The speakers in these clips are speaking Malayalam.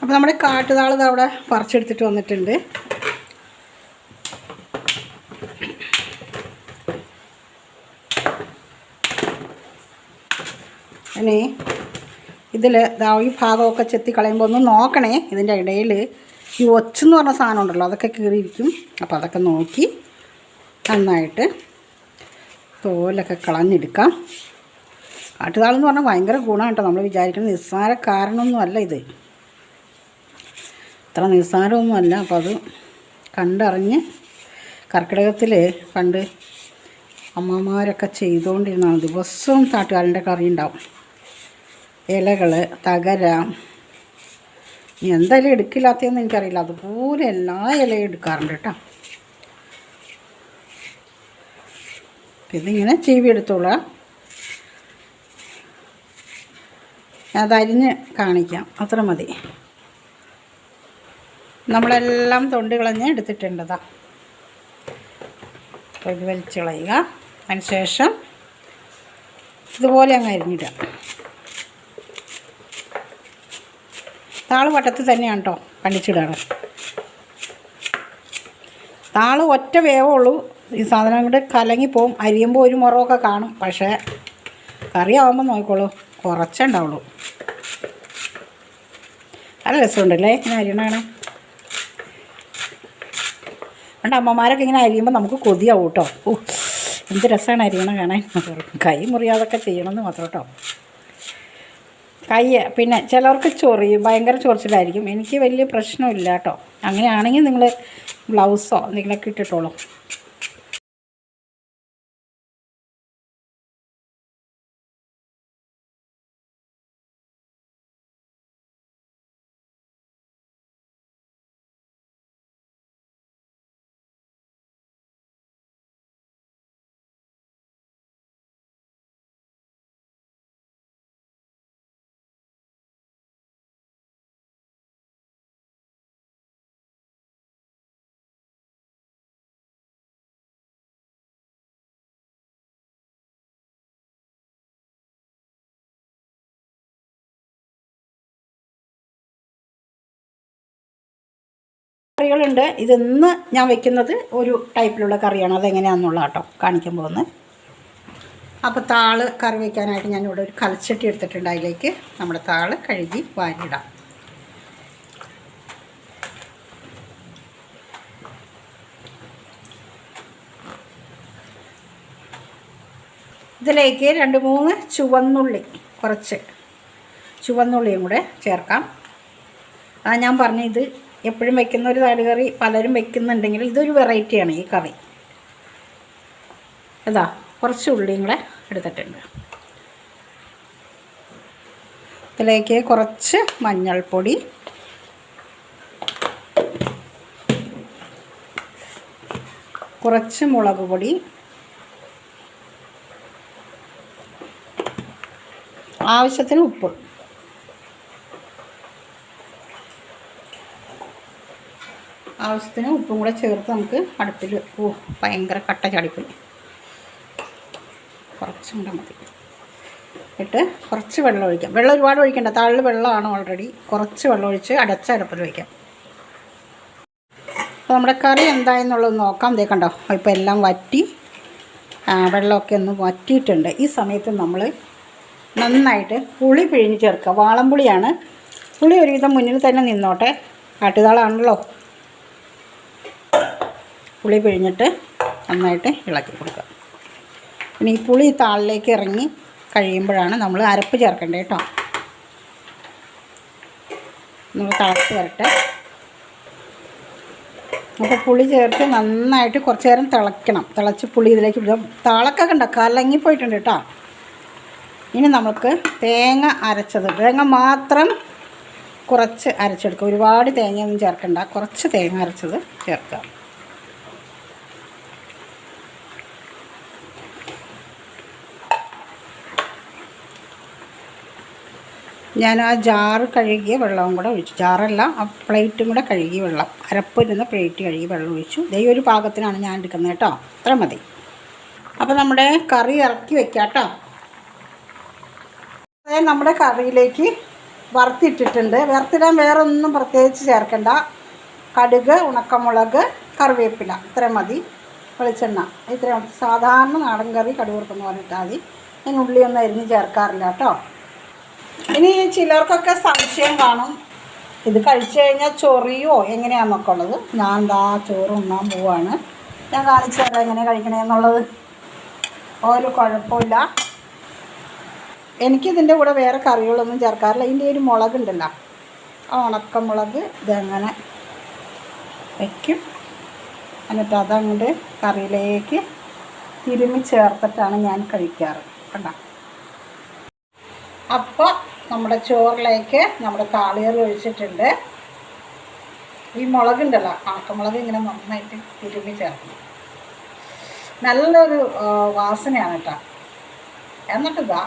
അപ്പോൾ നമ്മുടെ കാട്ടുതാൾ അവിടെ പറിച്ചെടുത്തിട്ട് വന്നിട്ടുണ്ട്. ഇനി ഇതിൽ ഈ ഭാഗമൊക്കെ ചെത്തി കളയുമ്പോൾ ഒന്ന് നോക്കണേ ഇതിന്റെ ഇടയിൽ ഈ ഒച്ചെന്ന് പറഞ്ഞ സാധനം ഉണ്ടല്ലോ അതൊക്കെ കീറിയിരിക്കും. അപ്പോൾ അതൊക്കെ നോക്കി നന്നായിട്ട് തോലൊക്കെ കളഞ്ഞെടുക്കാം. കാട്ടുതാളെന്ന് പറഞ്ഞാൽ ഭയങ്കര ഗുണമാണ് കേട്ടോ നമ്മൾ വിചാരിക്കുന്നത് നിസ്സാര കാരണമൊന്നുമല്ല ഇത്. അത്ര നിസ്സാരമൊന്നുമല്ല. അപ്പം അത് കണ്ടറിഞ്ഞ് കർക്കിടകത്തിൽ പണ്ട് അമ്മമാരൊക്കെ ചെയ്തുകൊണ്ടിരുന്നതാണ് ദിവസവും താട്ടുകാലിന്റെ കറി ഉണ്ടാവും. ഇലകൾ തകര എന്തായാലും എടുക്കില്ലാത്തതെന്ന് എനിക്കറിയില്ല. അതുപോലെ എല്ലാ ഇലയും എടുക്കാറുണ്ട് കേട്ടോ. ഇതിങ്ങനെ ചീവി എടുത്തോളാം അതരിഞ്ഞ് കാണിക്കാം. അത്ര മതി. നമ്മളെല്ലാം തൊണ്ട് കളഞ്ഞ് എടുത്തിട്ടുണ്ടതാ. അപ്പോൾ ഇത് വലിച്ച് കളയുക. അതിനുശേഷം ഇതുപോലെ അങ്ങ് അരിഞ്ഞിടുക. താൾ വട്ടത്തിൽ തന്നെയാണ് കേട്ടോ കണ്ടിച്ചിടാറ്. താൾ ഒറ്റ വേവുള്ളൂ ഈ സാധനം കൊണ്ട് കലങ്ങിപ്പോവും അരിയുമ്പോൾ ഒരു മുറമൊക്കെ കാണും. പക്ഷേ കറിയാവുമ്പോൾ നോക്കിക്കോളൂ. കുറച്ചേ ഉണ്ടാവുള്ളൂ. നല്ല രസമുണ്ടല്ലേ? ഞാൻ അരിയണ കാണാൻ. പണ്ട് അമ്മമാരൊക്കെ ഇങ്ങനെ അരിയുമ്പോൾ നമുക്ക് കൊതിയാവും കേട്ടോ. ഓ എന്ത് രസമാണ് അരിയണം കാണാൻ. കൈ മുറിയാതൊക്കെ ചെയ്യണമെന്ന് മാത്രം കേട്ടോ. കൈ പിന്നെ ചിലർക്ക് ചൊറിയും ഭയങ്കര ചൊറിച്ചിലായിരിക്കും. എനിക്ക് വലിയ പ്രശ്നമില്ല കേട്ടോ. അങ്ങനെയാണെങ്കിൽ നിങ്ങൾ ബ്ലൗസോ എന്തെങ്കിലുമൊക്കെ ഇട്ടിട്ടോളൂ. കറികളുണ്ട്. ഇതിന്ന് ഞാൻ വെക്കുന്നത് ഒരു ടൈപ്പിലുള്ള കറിയാണ്. അതെങ്ങനെയാണെന്നുള്ള കേട്ടോ കാണിക്കാൻ പോകുന്നത്. അപ്പോൾ താൾ കറി വയ്ക്കാനായിട്ട് ഇവിടെ ഒരു കലച്ചട്ടി എടുത്തിട്ടുണ്ട് അതിലേക്ക്. നമ്മുടെ താൾ കഴുകി വാരിയിടാം. ഇതിലേക്ക് രണ്ട് മൂന്ന് ചുവന്നുള്ളി കുറച്ച് ചുവന്നുള്ളിയും കൂടെ ചേർക്കാം. ഞാൻ പറഞ്ഞു ഇത് എപ്പോഴും വെക്കുന്ന ഒരു താടികറി പലരും വെക്കുന്നുണ്ടെങ്കിലും ഇതൊരു വെറൈറ്റിയാണ് ഈ കറി. അതാ കുറച്ച് ഉള്ളിയും കൂടെ എടുത്തിട്ടുണ്ട്. ഇതിലേക്ക് കുറച്ച് മഞ്ഞൾപ്പൊടി. കുറച്ച് മുളക് പൊടി. ആവശ്യത്തിന് ഉപ്പ്. ആവശ്യത്തിന് ഉപ്പും കൂടെ ചേർത്ത് നമുക്ക് അടുപ്പിൽ ഓ ഭയങ്കര കട്ട ചടിപ്പിൽ കുറച്ചും കൂടെ മതി. ഇട്ട് കുറച്ച് വെള്ളം ഒഴിക്കാം. വെള്ളം ഒരുപാട് ഒഴിക്കണ്ട. താഴിൽ വെള്ളമാണ് ഓൾറെഡി കുറച്ച് വെള്ളം ഒഴിച്ച് അടച്ച അടുപ്പിൽ വയ്ക്കാം അപ്പോൾ നമ്മുടെ കറി എന്തായെന്നുള്ളത് നോക്കാം. ദേ കണ്ടോ ഇപ്പോൾ എല്ലാം വറ്റി വെള്ളമൊക്കെ ഒന്ന് വറ്റിയിട്ടുണ്ട്. ഈ സമയത്ത് നമ്മൾ നന്നായിട്ട് പുളി പിഴിഞ്ഞ് ചേർക്കുക. വാളംപുളിയാണ്. പുളി ഒരുവിധം മുന്നിൽ തന്നെ നിന്നോട്ടെ. കാട്ടുതാളാണല്ലോ പുളി പിഴിഞ്ഞിട്ട് നന്നായിട്ട് ഇളക്കി കൊടുക്കുക. ഇനി ഈ പുളി താളിലേക്ക് ഇറങ്ങി കഴിയുമ്പോഴാണ് നമ്മൾ അരപ്പ് ചേർക്കേണ്ടത് കേട്ടോ. നമ്മൾ തിളച്ച് വരട്ടെ. അപ്പോൾ പുളി ചേർത്ത് നന്നായിട്ട് കുറച്ച് നേരം തിളയ്ക്കണം. തിളച്ച് പുളി ഇതിലേക്ക് ഇടുക. താളൊക്കെ ഉണ്ടോ കലങ്ങി പോയിട്ടുണ്ട് കേട്ടോ. ഇനി നമുക്ക് തേങ്ങ അരച്ചത്. തേങ്ങ മാത്രം കുറച്ച് അരച്ചെടുക്കുക. ഒരുപാട് തേങ്ങയൊന്നും ചേർക്കണ്ട. കുറച്ച് തേങ്ങ അരച്ചത് ചേർക്കുക ഞാൻ ആ ജാറ് കഴുകിയ വെള്ളവും കൂടെ ഒഴിച്ചു. ജാറല്ല ആ പ്ലേറ്റും കൂടെ കഴുകി വെള്ളം. അരപ്പിരുന്ന പ്ലേറ്റ് കഴുകി വെള്ളം ഒഴിച്ചു. ദേ ഒരു പാകത്തിനാണ് ഞാൻ എടുക്കുന്നത് കേട്ടോ. അത്ര മതി. അപ്പോൾ നമ്മുടെ കറി ഇറക്കി വെക്കാം കേട്ടോ. നമ്മുടെ കറിയിലേക്ക് വറുത്തിട്ടിട്ടുണ്ട്. വറുത്തിടാൻ വേറെ ഒന്നും പ്രത്യേകിച്ച് ചേർക്കണ്ട. കടുക് ഉണക്കമുളക് കറിവേപ്പില. ഇത്രയും മതി. വെളിച്ചെണ്ണ. ഇത്രയും സാധാരണ നാടൻ കറി കടുക് പറഞ്ഞിട്ടാൽ മതി. ഞാൻ ഉള്ളിയൊന്നും അരിഞ്ഞ് ചേർക്കാറില്ല കേട്ടോ. ഇനി ചിലർക്കൊക്കെ സംശയം കാണും. ഇത് കഴിച്ചു കഴിഞ്ഞാൽ ചൊറിയോ എങ്ങനെയാണെന്നൊക്കെ ഉള്ളത്. ഞാൻ എന്താ ചോറ് ഉണ്ണാൻ പോവാണ്. ഞാൻ കാണിച്ചു തരാം എങ്ങനെ കഴിക്കണമെന്നുള്ളത് ഒരു കുഴപ്പമില്ല. എനിക്കിതിന്റെ കൂടെ വേറെ കറികളൊന്നും ചേർക്കാറില്ല. ഇതിന്റെ ഒരു മുളകുണ്ടല്ലോ ആ ഉണക്കമുളക് ഇതങ്ങനെ വയ്ക്കും എന്നിട്ട് അതങ്ങോട്ട് കറിയിലേക്ക് തിരുമ്മി ചേർത്തിട്ടാണ് ഞാൻ കഴിക്കാറ്. കണ്ട? അപ്പോൾ നമ്മുടെ ചോറിലേക്ക് നമ്മൾ കാളിയറി ഒഴിച്ചിട്ടുണ്ട്. ഈ മുളകുണ്ടല്ലോ കാക്കമുളക് ഇങ്ങനെ നന്നായിട്ട് തിരുമ്മി ചേർക്കണം. നല്ലൊരു വാസനയാണ് കേട്ടോ. എന്നിട്ട് ഇതാ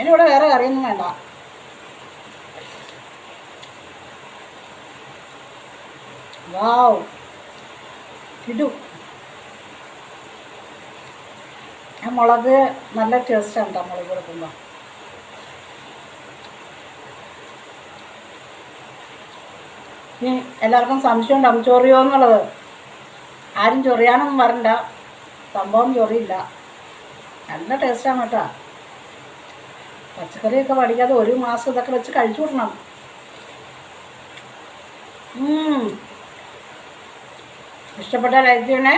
ഇനിയിവിടെ വേറെ കറിയൊന്നും വേണ്ട. വാവ് ഇടൂ ആ മുളക് നല്ല ടേസ്റ്റാണ് കേട്ടോ മുളക് കൊടുക്കുമ്പോൾ ഇനി എല്ലാവർക്കും സംശയം ഉണ്ടാവും. ചൊറിയോ എന്നുള്ളത്. ആരും ചൊറിയാനൊന്നും പറണ്ട സംഭവം ചൊറിയില്ല. നല്ല ടേസ്റ്റാണ് കേട്ടോ. പച്ചക്കറിയൊക്കെ പഠിക്കാതെ ഒരു മാസം ഇതൊക്കെ വെച്ച് കഴിച്ചു വിടണം. ഇഷ്ടപ്പെട്ട ചെയ്യണേ.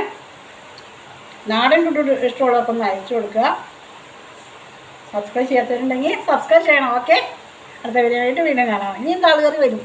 നാടൻ ഫുഡ് ഇഷ്ടമുള്ളതൊക്കെ ഒന്ന് അയച്ചു കൊടുക്കുക. സബ്സ്ക്രൈബ് ചെയ്യാത്തവരുണ്ടെങ്കിൽ സബ്സ്ക്രൈബ് ചെയ്യണം ഓക്കെ അടുത്ത വീഡിയോ ആയിട്ട് വീണ്ടും കാണാം. ഇനിയും താളുകറി വരും?